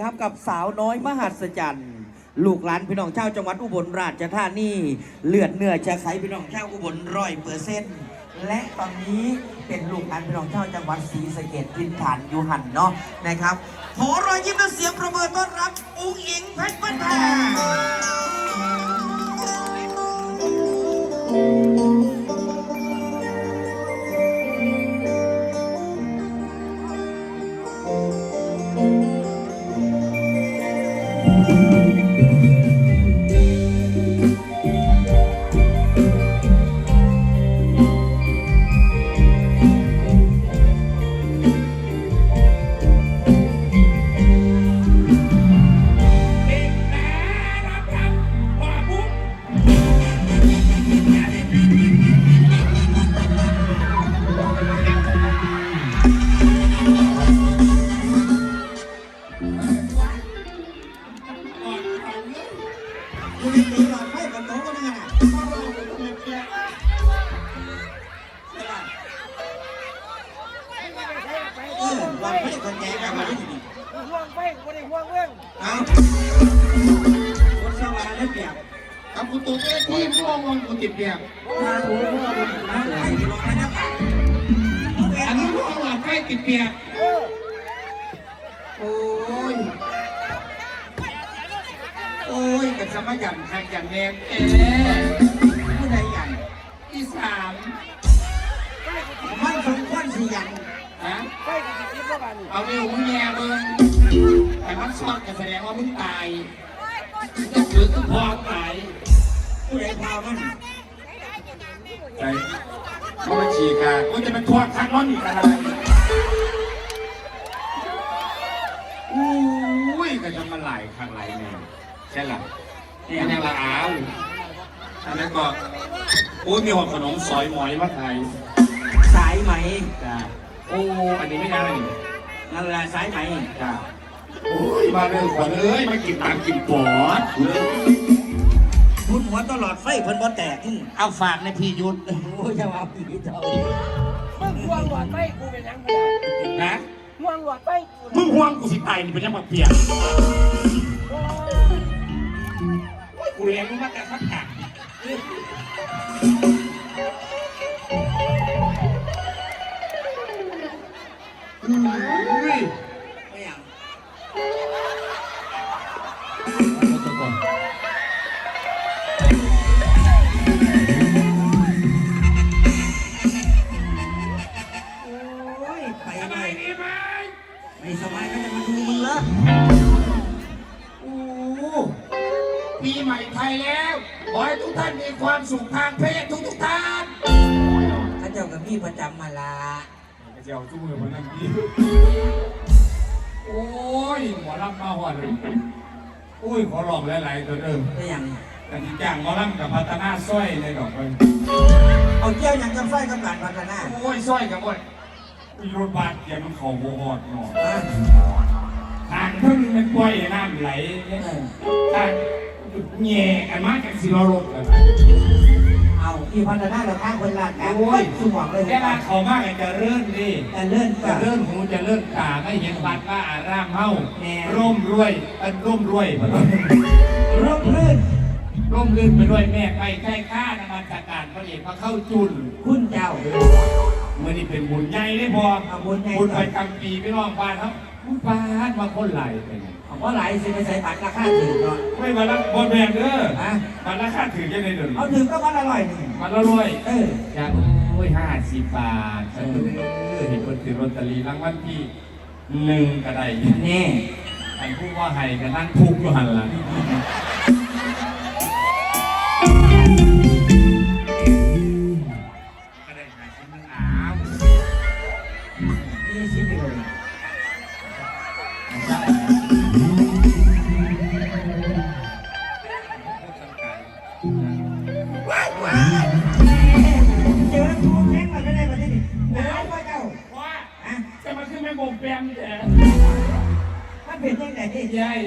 ครับกับสาวน้อยมหัศจรรย์ ลูกหลานพี่น้องชาวจังหวัดอุบลราชธานีเลือดเนื้อจะใสพี่น้องชาวอุบลร้อยเปอร์เซ็นต์และตอนนี้เป็นลูกหลานพี่น้องชาวจังหวัดศรีสะเกดทินฐานยูหันเนาะนะครับขอรอยยิ้มและเสียงประเมินต้อนรับอุ้งอิงเพชรบ้านแพง ก็แสดงว่ามึงตายจะถือคือพอตายผู้ใดพามันใจเขามาฉีกค่ะกูจะเป็นทวดทางน้อนอีกอะไรอุ้ยก็จะมาไหลข้างไหลแม่ใช่หรอนี่แนวละอ้าวอันนั้นก็อุ้ยมีหอมขนมซอยหมอยมาไทยสายไหมจ้าโอ้อันนี้ไม่ได้เลยนี่นั่นแหละสายไหมจ้า โอ้ยมาเร็วกว่าเลยมากินตามกินปอดพุ่นหัวตลอดไฟเพิ่นบ่แตกอืมเอาฝากในพี่ยุทธโอ้ยจะว่าผีเจ้ามึงห่วงหลอดไปกูเป็นหยังกูนะห่วงหลอดไปกูมึงห่วงกูสิตายนี่เป็นยังมาเปลี่ยนโอ้ยกูเลี้ยงมึงมาแต่สักกัดอุ้ ขอลองหลายๆตัวเดิมไม่ยังแต่ที่จ้างหมอลำกับพัฒนาสร้อยในดอกไปเอาเจ้ายังกับไฟกับการพัฒนา โอ้ยสร้อยกับว่ามีรถบัสเกียร์มันเข่าโบหอดหนอเออทางเพิ่งมันปล่อยน้ำไหลเออทางแง่กันมาจากสิรรถกัน เอาพี่พัฒนาเราข้างคนลาดกันโอ้ย สมองเลยแค่ว่าเขามากจะเลื่อนดิแต่เลื่อนจะก็เลื่อนหูจะเลื่อนตาไม่เห็นบัดว่าอารามเฮาแน่ร่มรวยอันร่มรวยพอดีร่มรื่นร่มรื่นไปด้วยแม่ไปใกล้ข้านมัสการพระเอกพระเข้าจุนคุณเจ้าเมื่อนี้เป็นบุญใหญ่ได้พอเอาบุญใหญ่บุญไปกลางปีพี่น้องบ้านครับบุญบ้านมาคนไหลไปเนี่ ยเอาเพราะหลายสิไปใส่บัตรราคาถือก่อนไม่มาละบนแบงเด้อฮะมาละค่าถือยังไงเดินเอาถือก็มันอร่อยนี่มาละรวยเออจ้าโอ้ยห้าสิบบาทเออเห็นคนถือลอตเตอรี่รางวัลที่หนึ่งก็ได้แน่ไอ้ผู้ว่าให้ก็นั่งทุกข์อยู่หันหลังก็ได้หาชิ้นนึงอ้าวนี่ชิมไปเลยว้ แปมแต่มันเป็นยังไงที่ยาย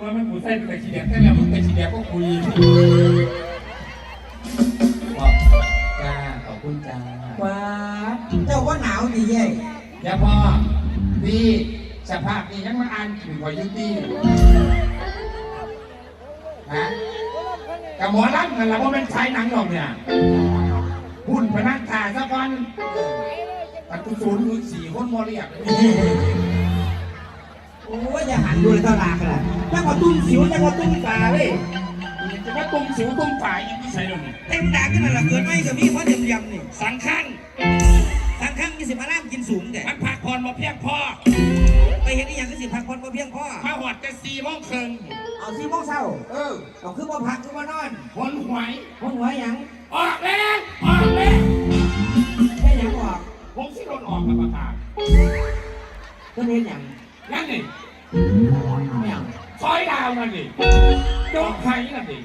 ว่ามันหมูไส้เป็นตะขี้แดกแต่แล้วมึงตะขี้แดกก็คุยบอกจ้าขอบคุณจ้าว้าเจ้าว่าหนาวดีเย่แล้วพ่อพี่สภาพนี้ยังมาอ่านถึงกว่ายุติฮะกับหมอลำกันแล้วว่าเป็นชายหนังหรอกเนี่ยหุ่นพนักถ่ายซะก่อน ศูนย์มึงสี่คนมอเรียกโอ้ยอย่าหันดูเลยเท่าลากเลยจังหวะตุ้มสิวจังหวะตุ้มตาเว้ยจะมาตุ้มสิวตุ้มฝ่ายอีกไม่ใช่หรอกเต็มดากกันนั่นแหละเกิดไม่กับมีเพราะเดียมเดียมนี่สังขังทางข้างมีสิมาล่ามกินสูงแต่มันพักผ่อนมาเพียงพอไปเห็นอีหยังก็สิพักผ่อนบ่เพียงพอมาหอดจะสี่โมงครึ่งเอาสี่โมงเช้าเออเอาคือบ่พักคือบ่นอนหนหวยห้องหัวหยังออกแล้วออกแล้วแค่หยังออก ผมสิโดนออกมาประกาศเพิ่นเฮ็ดหยังนั่นนี่ไม่หยังซอยดาวนั่นนี่โจ๊กไข่นั่นนี่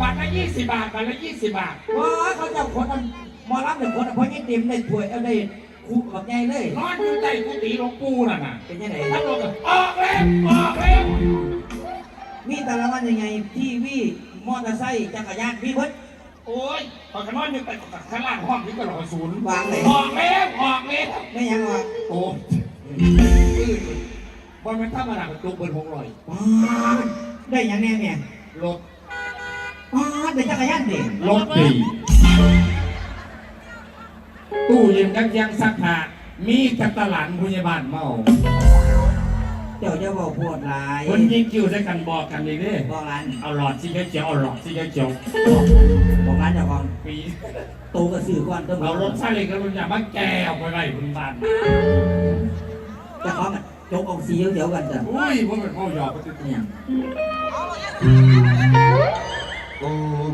บาทละยี่สิบบาทบาทละยี่สิบบาทว้าเขาเจ้าคนอันหมอรับหนึ่งคนอันพอยิ่งเต็มได้ถ้วยเอาได้คู่กับใหญ่เลยนอนอยู่ใต้กุฏิหลวงปู่น่ะน่ะเป็นยังไงท่านบอกว่าออกแล้วออกแล้วมีแต่ละวันยังไงทีวีมอเตอร์ไซค์จักรยานพี่เพิ่น โอ้ยพอกันนอนอยู่ใต้ข้างล่างห้องนี้ก็รอศูนย์วางเลยออกแล้วออกแล้วไม่หยังออกโอ้บอลมันธรรมดาเป็นตัวเปิดหกร้อยว้าได้หยังแน่เนี่ยรถว้าได้จักรยานเด็กรถดีตู้เย็นยังยังซักผ้ามีแต่ตลาดพยาบาลเมาเจ้าจะบอกพูดหลายคนยิงคิวใช้กันบอกกันเลยเด้บอกร้านเอาหลอดสีเขียวๆเอาหลอดสีเขียวบอกร้านเจ้าของๆปีโตกับสื่อก่อนต้องเรารถซาเล้งกันมันอย่ามาแกเอาไปไว้บนบ้านเจ้าของอะจกออกสีเขียวๆกันจ้ะอุ้ยว่ามันพ่อหยอกไปติดเนี่ยโอ้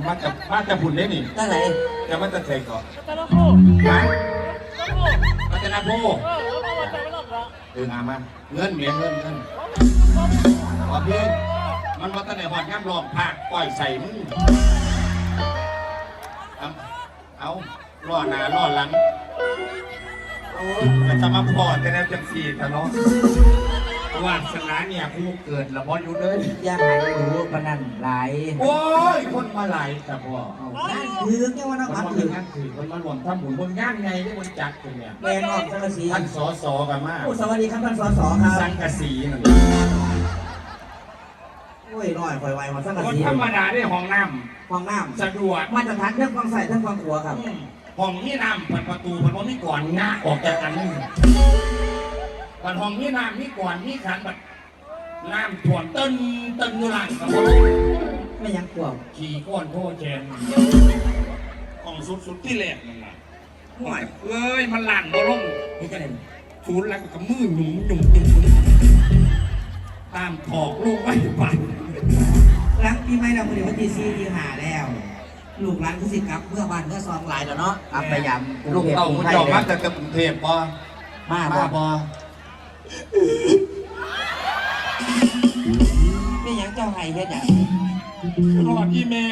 มาจากมาจากบุญได้นี่ตั้งไหนจะมาจากใส่ก่อนตะละโคฮะตะละโคมาจากนาโพเออเอามาจากไม่รอ บละเออมามาเงินเมียเงินเงินขอพี่มันมาตั้งแต่หอดย่ำรองผักปล่อยใส่มึงเอาเอาล่อหน้าล่อหลังโอ้ยจะมาพอดแต่แล้วจังสี่แต่เนาะ วาสนาเนี่ยกูเกิดแล้วพออยู่เลยอย่าหายหูปานนันหลายโอ้ยคนมาหลายแต่พ่อนั่นคือแค่ว่าน้องคนอัดมาถืถึองงานถือคนมารวมทำบุญคนงานไงที่คนจัดกันเนี่ยแม่นอกสังกะสีท่านสอสอกันมากโอ้สวัสดีครับท่านสสครัสับงกะสีนั่นโอ้ยน้อยคอยไวมาสังกะคนสีธรรมดาได้ห้องน้ห้องน้ำสะดวกำมาตรฐานเรื่องความใส่เรื่องความขัวครับห้องนี้น้ำเปิดประตูเปิดว่ามีก่อนงาออกจากกันนี่ วันห้องนี้น้ำมีก่อนมีขันแบบน้ำถ่วงเต้นเต้นอยู่หลังครับผมไม่ยังกลัวขี่ก้อนโทษแทนของสุดสุดๆที่แหลกนั่นแหละห่วยเอ้ยมันหลั่นมาลงนี่จะเด่นศูนย์แล้วก็มือหนุ่มหนุ่มหนุ่มหนุ่มตามถอกลูกไว้ปันหลังปีใหม่เราบริวันที่สี่ที่หาแล้ว ลูกหลานคือสิกลับเมื่อวันเมื่อซองหลายแล้วเนาะกลับไปยำลูกเต่ามันจอกมาจากกรุงเทพปอมามาบ่ปอ ไม่ยังเจ้าไห้เฮ็ดหยังรอดที่แม่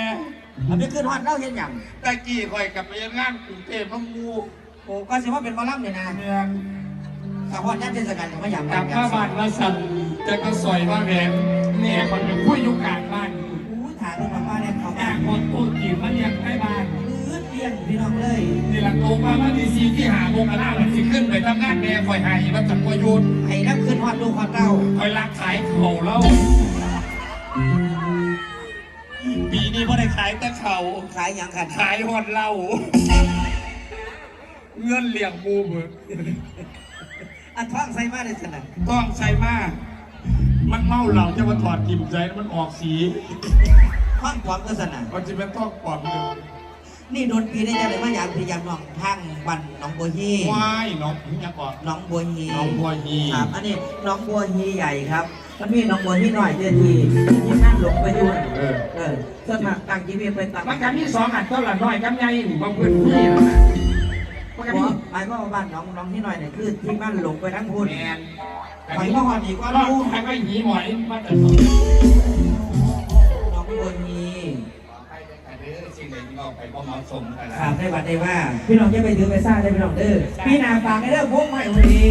เอาไปขึ้นฮอดเล่าเฮ็ดหยังตะกี้คอยกลับไปยังงานกรุงเทพน้ำมูโอ้ก็สิว่าเป็นหมอลำเนี่ยนะเมืองถ้าฮอดย่านเทศกาลก็ไม่อยากกลับมาบ้านมาสั่นจะกระสอยมาแหวนเนี่ยคนเป็นผู้อยู่กลางบ้านอู้ถ่ายรูปมาเนี่ยเขาแอบคนตัวกี่มันยังไม่บ้านลื้อเลี้ยงพี่น้องเลย นี่ละโตมาวันที่สี่ที่หาโมงกะลาวันที่ขึ้นไป ทำงานแม่คอยหายมันจะประยุทธ์ให้น้ำขึ้นฮอดลูกฮอดเต้าคอยรักขายเข่าแล้ว ปีนี้พ่ได้ขายแต่เข่าขายหยังกันขายหอดเหล้าเงื่อนเหลี่ยงบูเบิกอันท้องใส่มาได้สนั่นต้องใส่มาก มันเมาเหล้าจะมาถอดกิ่มใจมันออกสีท้องปลอมก็สนั่นมันจะเป็นต้องปลอมเลย นี่โดนปีได้จังเลยมาอยากพยายามน้องทางบันหน้องบัวฮีวายน้องพี่ยังบอกหน้องบัวฮีน้องบัวฮีครับอันนี้หน้องบัวฮีใหญ่ครับมันมีหน้องบัวฮีหน่อยเดียวทีที่นั่นหลงไปด้วยเออเออส่วนมากต่างจีเวีไปต่างมันกันที่สองอันเท่าไหร่น้อยกำไงนี่บางพื้นที่นั่นน่ะมันกันหัวที่หมายความว่าบ้านหน้องหน้องที่หน่อยเนี่ยคือที่นั่นหลงไปทั้งพุ่นแมนไปมาหอดอีกว่าก็ลูรู้กใครก็หีหมอยมาแต่ งใดที่เราไปก็เหมาะสมกันคแล้รับวได้บัดได้ว่า พี่น้องจะไปถือไปสร้างได้พี่น้องเด้อพี่นาฝากให้เด้อพวกใหม่วันนี้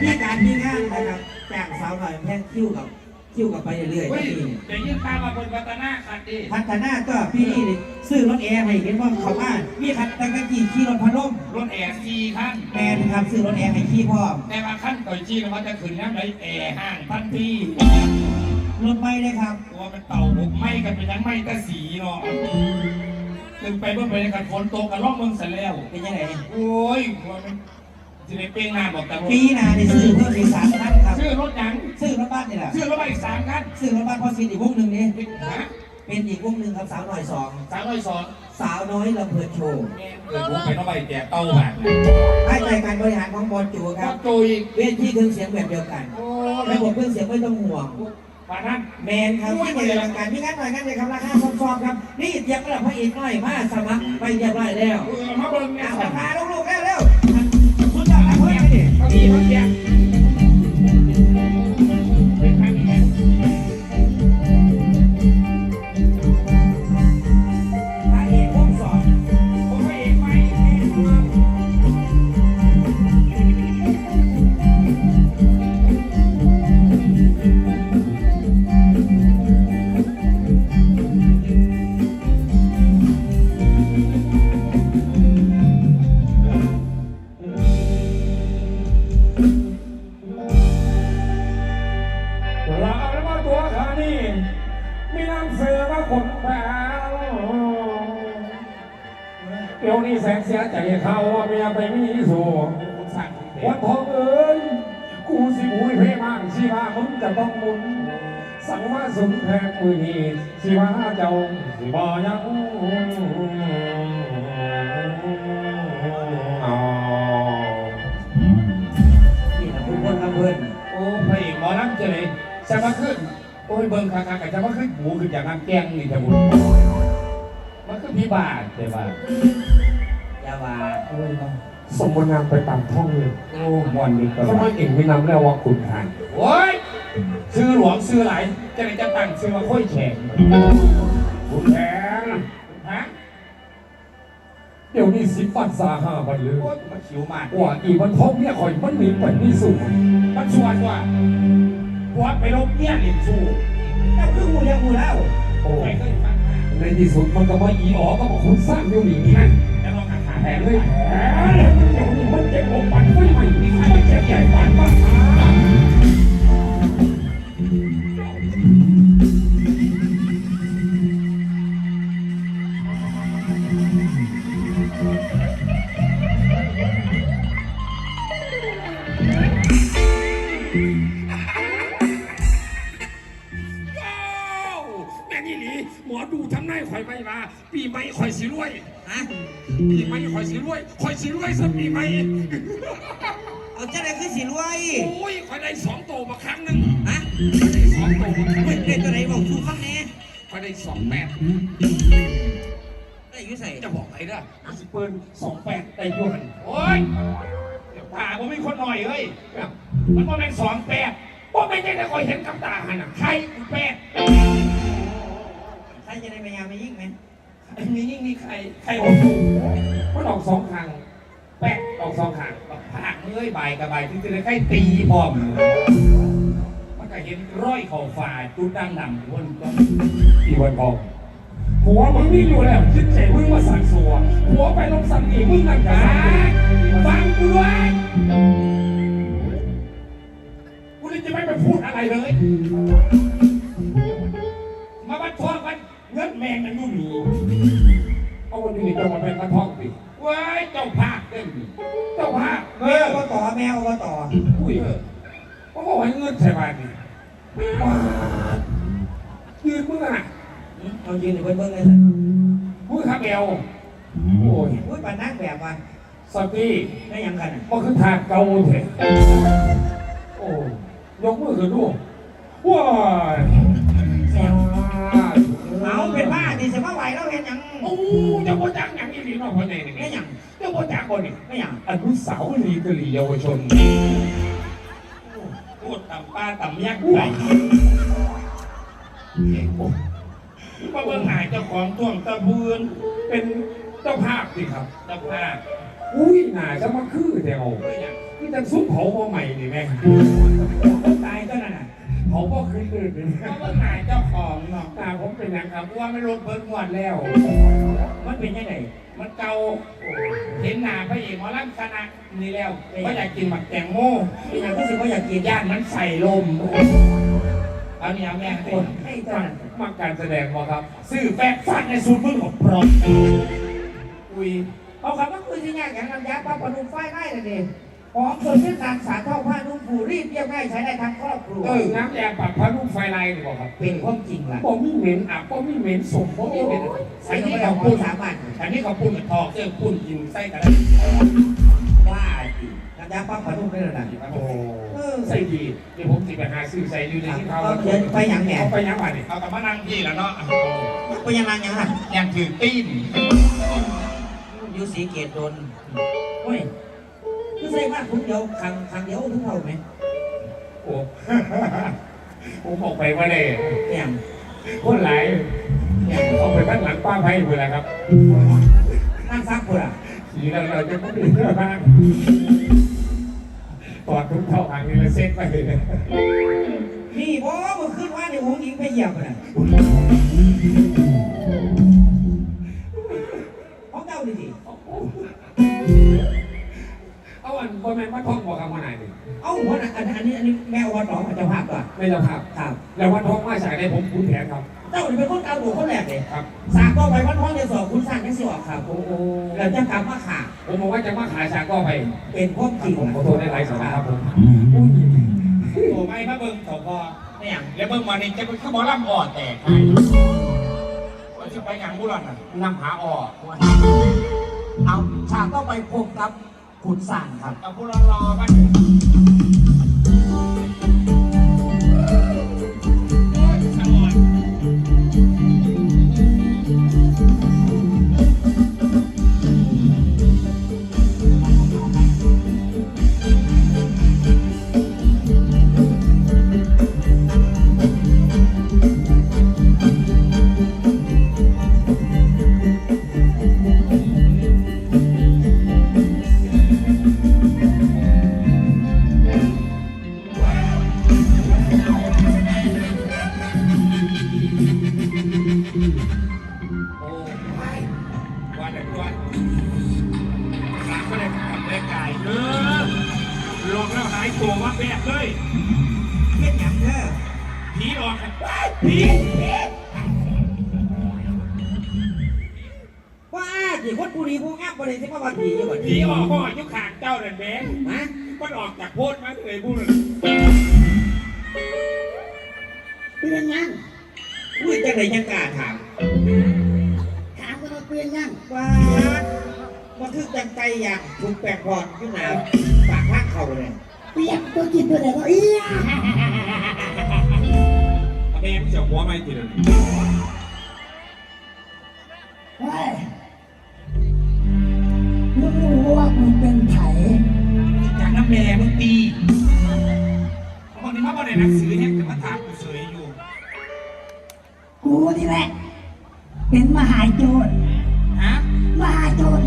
พี่การพี่งานนะครับจ้างสาวหน่อยแพงคิ้วกับคิวกับไปเรื่อยๆเฮ้ยก็มีเดี๋ยวยื่นตามมาบนวัฒนาคันดิพัฒนาก็พี่นี่ซื้อรถแอร์ให้เห็นว่าเขาว่ามีคันตะกะกี้ขี่รถพัดลมรถแอร์สี่ขั้น แมนครับซื้อรถแอร์ให้ขี่พ่อมแต่ว่าขั้นต่อยจีนมันจะขึ้นน้ำไหลแอร์ห้างพันที่ รถไม่เลยครับตัวมันเต่าบุกไหม้กันเป็นยังไหม้แต่สีเนาะขึ้นไปเมื่อไปในกันฝนตกกันล่องเมืองเสร็จแล้ว เป็นยังไงโอ้ยกลัวมันจะได้เป้งหน้าบอกแต่ปีหนาได้ซื้อเพิ่มอีกสามคันครับ ชื่อรถหยังซื้อรถบ้านนี่แหละชื่อรถไปอีกสามคันซื้อรถบ้านพอซีอีกวงหนึ่งนี่ฮะเป็นอีกวงหนึ่งครับสาวน้อยสองสามร้อยสองสาวน้อยลำเพลินโชว์เกิดผมไปต้องไปแจกเต้าแบบให้ใจการบริหารของบอลจูคครัรับบจุยเวทีเครื่องเสียงแบบเดียวกันโอ้ระบบเครื่องเสียงไม่ต้องห่วง ปานั้นแมนครับที่บริการมีงานหน่อยงานเลยครับราคาซอมๆครับ นี่เตรียมระดับพระเอกหน่อยมาสมัครไปเรียบร้อยแล้วเออมาเบิ่งเนี่ยเอาพาลูกๆเร็วๆคุณจะรับเพื่อนดิเขาดีเขาแจกเป็ เขาว่าเมียไปมีสู่วันทองเอ้ยกูสิบุยเพมากชีว่ามึงจะต้องหมุนสังว่าสุนแทนมือนีชีว่าเจ้าสิบ่ยังเอานี่นะคุณคนลำเพลินโอ้พระเอกหมอลำจะเลยจะมาขึ้นโอ้ยเบิ่งคักๆกับจะมาขึ้นหมูขึ้นจากน้ำแกงนี่จะบุญมันคือพี่บาทแต่ว่าอ ยาวาสมบูรณ์งามไปตามท้องเลยโอ้มวนนี่ก็ทำไมเก่งไม่นำแล้วว่าขุนหารโอ้ยซื้อหลวงซื้อหลายจะได้จะตั้งซื้อมาค่อยแข่งขุนแผนฮะเดี๋ยวนี้สิบปันสาห้าพันเลยโอ้ยมันขิวมากว่าอีวันท้องเนี่ยคอยมันหนีไปนี่สูงมันชวนว่าวัดไปลบเนี่ยเรียนสู้เจ้าคือหมูเลี้ยงหมูแล้วโอ้ใครเคยฟังมาในที่สุดมันก็มาอีอ๋อก็บอกคุณสร้างอยู่หนีนั่นจะลองขาขาแผแทนน เลเลยยแผนเดี๋ยวนี้มันเจ็บอกปันไม่ไหวมีใครเจ็บใหญ่ปันบ้าง เอาเจ้าไหนคือสีรวยโอ้ยข่อยได้สองโตมาครั้งหนึ่งฮะข่อยได้สองโตมาครั้งหเฮ้นึ่ยงเด็กตัวไหนบอกสู้ข้างนี้ข่อยได้สองแปดได้อยุ่ใส่จะบอกอะไรนะสิเปิลสองแปดได้อยุ่หันโอ้ยเดี๋ยวตาผมมีคนหน่อยเฮ้ยมันก็เป็นสองแปดว่าไม่ได้แต่ข่อยเห็นกับตาหันอะใครแปดใครจะได้ไปยามไปยิ่งไหมไอ้มียิ่งนี่ใคร ใครออกถูกมันออกสองครั้ง แปะออกสองครั้งแบผักเมื่อยใบกับใบที่จะได้ใกล้ตีพร้อมมันก็เห็นร้อยเข่าฝ่าจุดดังดำวนก็อีวันทองหัวมึงนี่อยู่แล้วคิดใจมึงมาสั่งสัวหัวไปลงสั่งอีมึงนั่นกัจ้าฟังกูด้วยกูนี่จะไม่ไปพูดอะไรเลย มาบัดทองกันเงินแมงมันอยู่นี่เอาวันนี้จะมาเป็นกระทองดิเว้ยเจ้าภาพ เต้นนี่เจ้าภาพเอแมอวก็ต่อแมวก็ต่ออุ้ยเขาบอกให้เงินใส่บาทนี่ว้ายืนมึงอะเอายืนอยู่บนเบิ้งเลยสิมึงขับเอวโอ้ยพูดปานนักแบบว่าสตีได้ยังกันอะมันคือทางเกาเถอะโอ้ยยกมือขึ้นดูว้ายเอาเป็นบ้าดิสิมาไหวแล้วเห็นยังโอ้เจ้าพ่จักอย่างนี้หรือเปล่าพ่อใหญ่นี่ได้ยัง จ้าพ่อจักคนนี่ไม่ยังอนุสาวรีย์กะหรี่เยาวชนพูดต่ำป้าต่ำยักษ์ไหลมาเบิ่งหายเจ้าของท่วงตะเพือนเป็นเจ้าภาพสิครับเจ้าภาพอุ้ยน่าจะมาคือแต่เอาเพื่ออย่างคือจังซุปเผามาใหม่นี่แม่ ผาก็คือเลยขึ้นเลยเพราะว่าหนาเจ้าของเนาะหนาผมเป็นอย่างกับว่าไม่ลงเบิ้งก่อนแล้ว มันเป็นยังไงมันเก่าเห็นหน้าพระเอกหมอลำคณะนี่แล้วก็อยากกินหมักแตงโมเป็นอย่างรู้สึกว่าอยากกินย่านมันใส่ลมเอาเนี่ยเอาแม่งคคนนให้มัจ้านมันการแสดงบ่ครับ ซื้อแฟกฟันในสูตรมึงของพร้อมอุ้ยเอาคำว่าคุยที่ยากอย่างลำยาป้าปนุมไฟได้เลยดิ หอมสดชื่นการสารเท่าผ้านุ่มผูรีบเรียบง่ายใช้ได้ทั้งครอบครัวเออน้ำยาปรับผ้านุ่มไฟลายนี่บ่ครับเป็นความจริงล่ะบ่มีเหม็นอับบ่มีเหม็นสมบ่มีเหม็นใส่ที่เราพูดสามารถอันนี้เขาปุ่นกับทอกเสื้อปุ่นกินไส้กันได้ว่าจริงลำยาป้าปนุมได้เลยนะโอ้ใส่ดีเดี๋ยวผมสิไปหาซื้อใส่อยู่ในที่เขาเอาเขียนไปอย่างแหน่เอาไปยังไงนี่เอากับมานั่งพี่แล้วเนาะไปยังไงยังไงยังถือตีนยูสีเกตโดนเฮ้ย คือใส่มากคุณเดียวครั้งครั้งเดียวทุกเท่าไหมโอ้ ผมบอกไปว่าเลยเนี่ยคนหลายเอาไปข้างหลังป้าไพ่เวลาครับนั่งซักคนอะทีเราเราจะไม่ได้เรื่องบ้างตอดทุกเท่าอันนี้เลยเซ็ตไปเลยนี่บอมันขึ้นว่าในหงหญิงไปเหยียบน่ะของเจ้าดิ สิเอาอันบนแมนวัดทองบอกคำว่าไหนดิเอ้าหัวหน้าอันอันนี้อันนี้แม่อบตเจ้าภาพก่อนไม่เจ้าภาพครับ แล้ววัดทองมาจากไหนผมคุ้นแผนครับ เจ้านี่เป็นคนเก่าดูคนแรกเลยครับ สากก็ไปวัดห้องเดียวสองคุณสร้างยังสิออกครับโอ้โหแล้วจะกลับมาขาผมบอกว่าจะมาขายสากก็ไป เป็นพวกจริงผมขอโทษในไลฟ์สดนะครับผมโอ้ไม่มาเบิ่งเขาพอไม่อย่างแล้วเบิ่งมานี่จะเป็นข้าวหมอลำอ่อแตกใครว่าจะไปอย่างบุรันน่ะนำหาอ่อเอาฉากก็ไปพบกับ ขุนสร้างครับ เอาพูดรอมันโคนผู้ดีผู้งามบ่ได้สิมาว่าผีอยู่บ่ผีออกก็ยุคขางเจ้านั่นแบงฮะมันออกจากโพดมาเลยพูดเลยเปลี่ยนยังอุ้ยจังไดยังกล้าถามถามกันว่าเปลี่ยนยังว่ามันคือจังใจอย่างถูกแปลกพอดขึ้นมาปากข้างเขาเลยเปลี่ยนตัวจิตตัวไหนก็เอี้ยแม่ไม่เสียหัวไม่ทีเลย เฮ้ยมึง รู้ว่ามึงเป็นไผ่จากน้ำแม่มึงตีคนนี้มาบ่ได้หนังสือเนี่ยแต่มาถามกูเสยอยู่ กูนี่แหละ เป็นมหาโจรฮะมหาโจร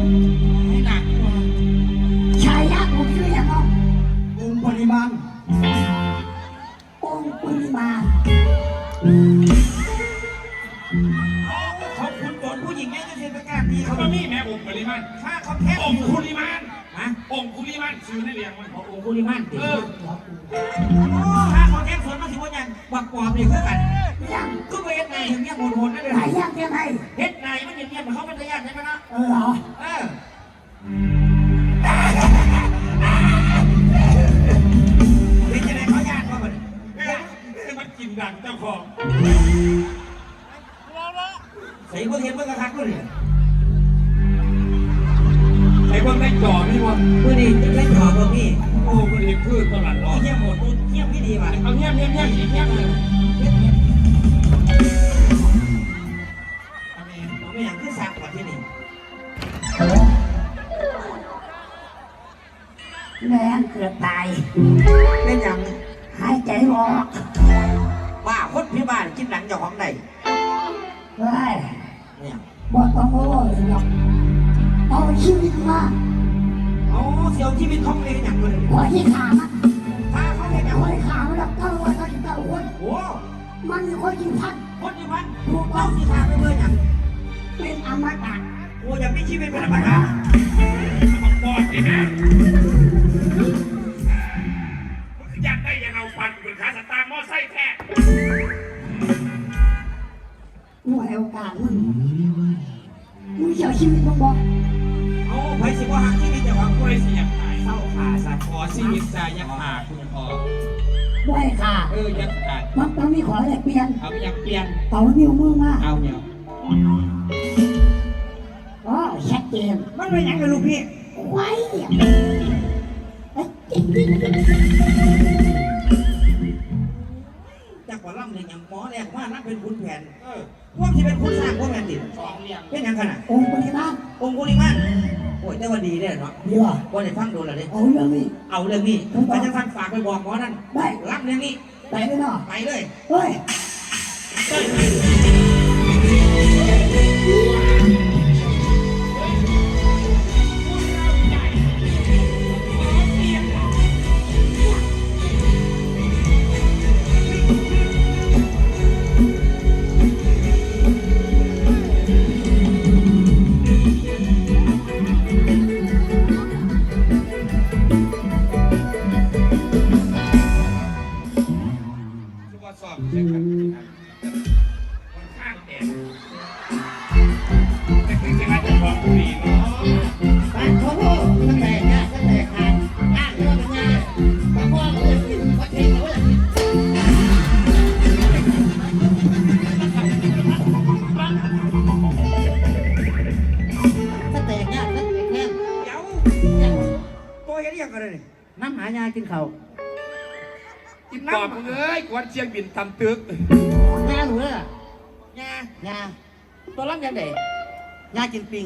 ริมานซื้อในเรียงมันองค์ปริมาณติเออถ้าเแม่งเกือบตายเป็นอย่างหายใจออกว่าคนพิบาลกินหนังเจ้าของใดเฮ้ยเนี่ยบอกต้องโอ้เลยหรอกเอาชีวิตมาเอาเสียวชีวิตของเองอย่างเลยหัวที่ขามันถ้าเขาเห็นอย่างหัวไรที่ขามันแล้วตั้งไว้ตั้งแต่หัวโอ้มันมีคนกินพันคนที่พันเจ้าสิทาไปเมื่อหยังเป็นอมตะ โอ้อยากมีชีวิตเป็นธรรมดาปอดนี่นะมึงอยากได้ยังเอาฟันเป็นขาสตาร์มอไซค์แท้หน่วยโอกาสมึงมึงเสียชีวิตมึงบอกเอาไผสิว่าหักชีวิตเจ้าของกูเลยสิอยากตายเศร้าขาซะขอชีวิตใจยักขาคุณพ่อบ่ให้ค่ะ เออยักขามันต้องมีขอแลกเปลี่ยน เอาอยากเปลี่ยนเป่านิ้วมือมาเอาเนี่ยอ๋อชัด เจนมันเป็นหยังกับลูกพี่ไว้เอ้ยจากว่าล่ำเนี่ยหยังหมอแรกว่านั่นเป็นคุณแผนเออพวกที่เป็นคุณสร้างพวกแมนติดสองเรียงเป็นหยังขนาดองค์ปฏิบัติองค์กุลิมานโอ้ยแต่ว่าดีเด้อเนาะดีว่ะว่าได้ฟังโดนแล้วเด้เอาเรื่องนี้เอาเรื่องนี้พระเจ้าท่านฝากไปบอกหมอนั่นได้รับเรื่องนี้ไปเลยเนาะไปเลยเฮ้ยทุ วนเชียงบินทำตึกยาหนูเลยอะยายาตัวรับยังไงยากินปิง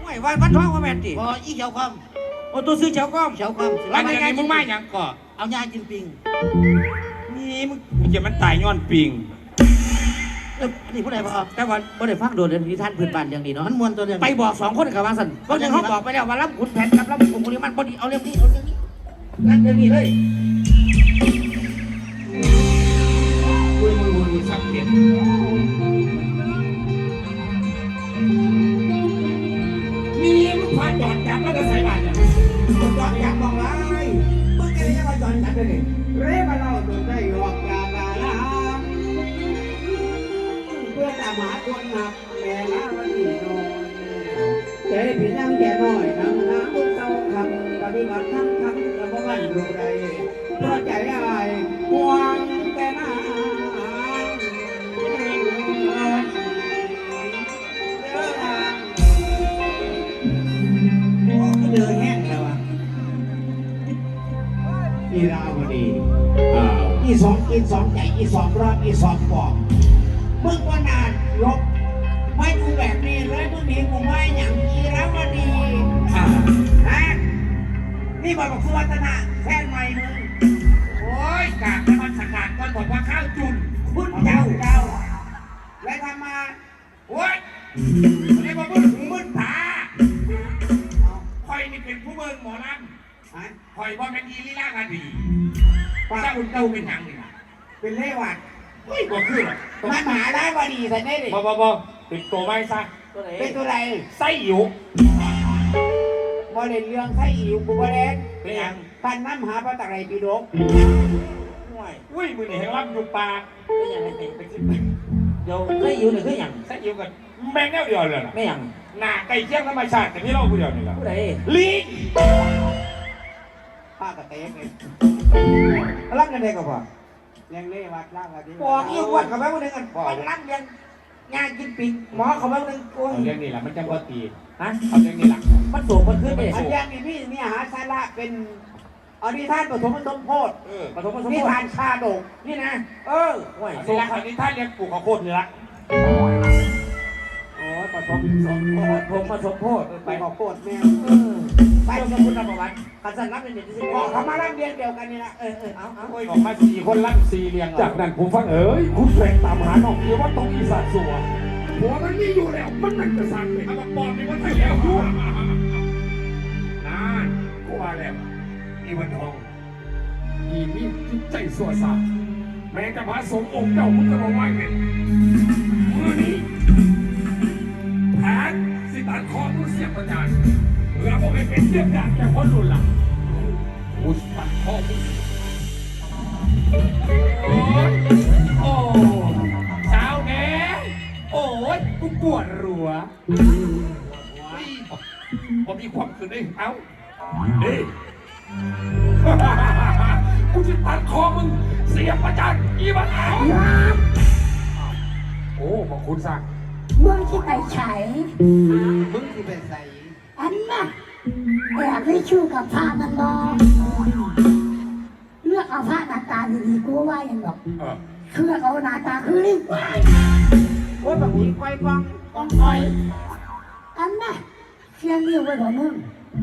ห่วยวันวันท้องว่าแมนติพออีเขียวคอมโอ้ตัวซื้อเจ้าก้อมเขียวคอมอันนี้มึงมาอย่างก่อเอายากินปิงนี่มึงมึงจะมันตายย้อนปิงเอ้ยนี่ผู้ใดบอกแต่ว่าผู้ใดฟังโดดเด่นที่ท่านพื้นบ้านอย่างนี้เนาะมันมวนตัวเดียวไปบอกสองคนกับว่าสันก็ยังเขาบอกไปแล้วว่ารับขุนแผนกับรับองค์กุลิมานพอดีเอาเรื่องนี้เอาเรื่องนี้นั่นเรื่องนี้เลย ยมึงมึงสับเปลี่ยนมีมึงพาจอดจับแล้วก็ใส่บาตรเนี่ยจอดยักมองไรมึงจะได้ยังมาจอดยักเลยนี่เรมาเล่าจนได้ออกจากกาลาเพื่อตามหาคนหักแม่ลาวันนี้นอนใจผิดยังแก่น้อยทำหาคนเศร้าคำปฏิบัติทั้งทั้งกระบวันอยู่ใดเพราะใจอา อีสองอีสองใจอีสองรอบอีสองปอกมึงว่านานลบไม่ดูแบบนี้เลยมึงหนีกูไม่อย่างอีราวดีอ่าฮะนี่บอกบอกสุวัฒนะ ได้วดีใส่ได้ดิบ่บ่บ่เป็นตัวไม้ซะตัวไหนเป็นตัวไรไส้อยู่บ่เล่นเรื่องไทยอิวกูบ่เล่นเป็นหยังพันน้ำหาพระตะไคร้ปีดกห่วยอุ้ยมือนี่ให้รับอยู่ปลาไม่อย่างไรไปสิเดี๋ยวเคยอยู่หรือเคยหยังไส้อยู่กันแมงแนวเดียวเลยล่ะไม่หยังหน้าไก่เคียงธรรมชาติแต่พี่เราผู้เดียวนี่แหละผู้ใดลิงป้ากระเตงเลยรับเงินได้ก็พอเลี้ยงเลวัดล่างอะไรที่บอกอีกวันเขาไปวันหนึ่งกันวันรับเรียน งานกินปิงหมอเขาไปวันหนึ่งโอ้ยเอาเรื่องนี้แหละมันจะบ่ตีฮะเอาเรื่องนี้แหละมันสูงมันขึ้นไปอันยังนี่พี่มีอาหารสาระเป็นอนิทานปฐมสมโพธิเออปฐมสมนิบูรทานณ์ชาดกนี่นะ เออโอ้ยอันสูนี้งละอันนี้ท่านเรียกปลูกข้าวโพดนี่ละโอ้ยปฐมสมโพธิผมมาสมโพธิไปไปขอโคตรแม่เออ ไปสมบูรณ์ประวัติการสั่นรับเป็นเด็กที่สิบบอกเขามาร่ำเรียนเดียวกันนี่ละเออเออเอาเอาโอ้ยออกมาสี่คนลั่นสี่เรียง จากนั้นผมฟังเอ๋ยคุณแฝงตามหาน้องเอว่าต้องอีสานสัวหัวมันนี่อยู่แล้ว มันนั่นจะสั่งเลยเอามาปอดนี่มันใช่แล้วนานกูว่าแล้วอีวันทองอีมีจิตใจสัวสาแม้แต่พระสงฆ์องค์เจ้ามึงก็บอกว่าเป็นมือนี้แผนสิตันคอมึงเสียบประจาน เพื่อบอกให้เป็นเสียบอย่างแก่คนรุ่นหลังกูสิตัดคอมึงโอ้ยโอ้สาวแหน่โอ้ยกูปวดรัวผมมีความคืนได้เอ้านี่กูจะตัดคอมึง เสียบประจันอีบันเอาโอ้ขอบคุณสั่งเมืองที่ไปใช้มึงที่ไปใส่ อันน่ะอยากให้ชู้กับพระมันบอเลือกเอาพระหน้าตาดีๆกูว่าอย่างหรอกเออคือเอาหน้าตาคือลิงโอ้ยแบบนี้ไฟฟังต้องคอยอันน่ะเชียงนิ้วไว้ของมึง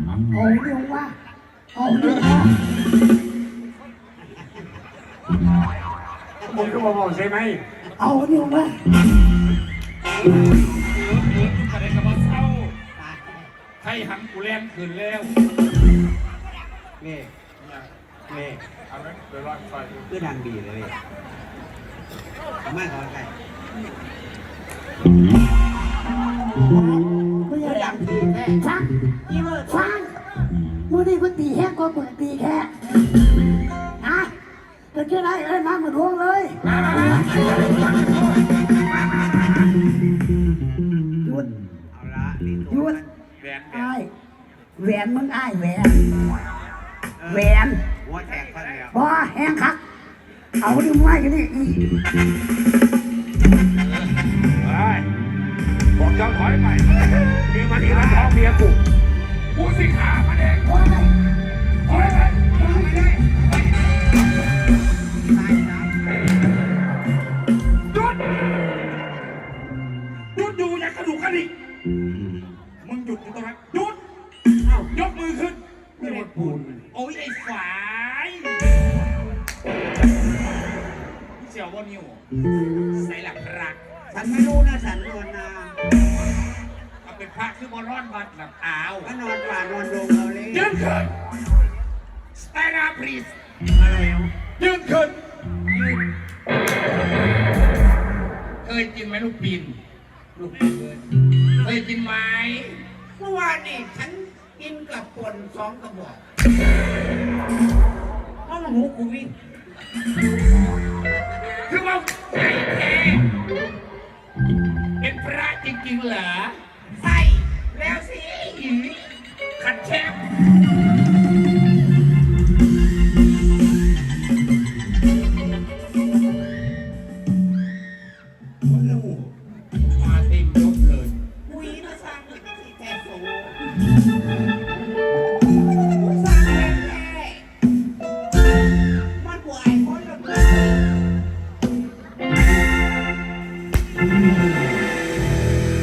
เอานิ้วว่าเอานิ้วว่ามึงก็มาบอกใช่ไหมเอานิ้วว่า ใครหันกูแรงขึ้นแล้วนี่นี่เอาไหมเดี๋ยวรอดไฟคือดังดีเลยเอาไม่ขอไก่เพื่อคือดังดีแท้ฟังอีเวอร์ฟังมือนี่กูตีแค่กว่ากูตีแค่นะจะเชื่อได้เอ้ยมาหมดวงเลยหยุดเอาละนี่หยุด แรงแรงอ้ายแหวนมึงอ้ายแหวนแหวนหัวแตกฟันแล้วบ่แห้งคัก เอาดิไว้กันนี่อีไปบอกเจ้าถอยไปมีมันนี่มันท้องเมียกูกูสิขามันเอง โอ้ย ไม่ได้ปูนโอ้ยไอ้ฝายเสี่ยวบนนิ้วใส่หลักรักฉันไม่รู้นะฉันนอนนาเอาเป็นพระคือบอลร้อนบัดหลับอ้าวก็นอนป่านอนโรงเราเลยยืนขึ้น stand up please อะไรเอายืนขึ้นยืนเคยกินไหมลูกปีนลูกเลยเคยกินไหมเมื่อวานนี่ฉัน กินกับปนสองกระบอกเพรามันหูกูวิ่งคือว่าไก่แท้เป็นพระจริงๆเหรอใส่แล้วสิขัดแชมป์